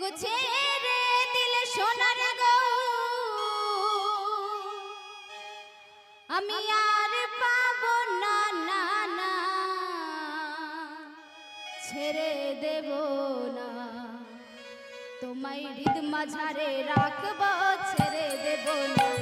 গো ছেড়ে দিলে সোনার গো আমি আর পাব না না না। ছেড়ে দেব না। তোমায় হৃদ মাঝারে রাখব, ছেড়ে দেব না।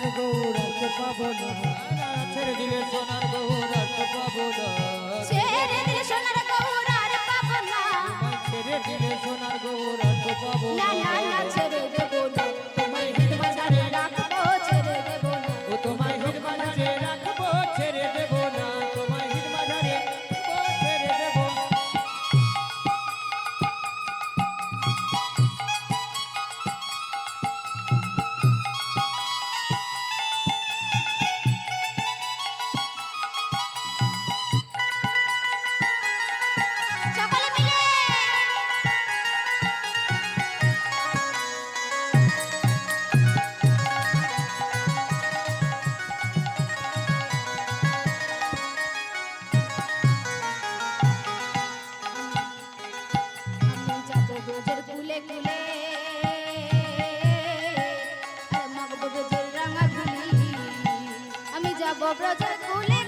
সোনার গৌরাতে পাবো না ছেড়ে দিলে সোনার গৌরাতে পাবো না ছেড়ে দিলে সোনার গৌরাতে পাবো ছেড়ে দিলে সোনার গৌরাতে পাবো ব্রজর কুলে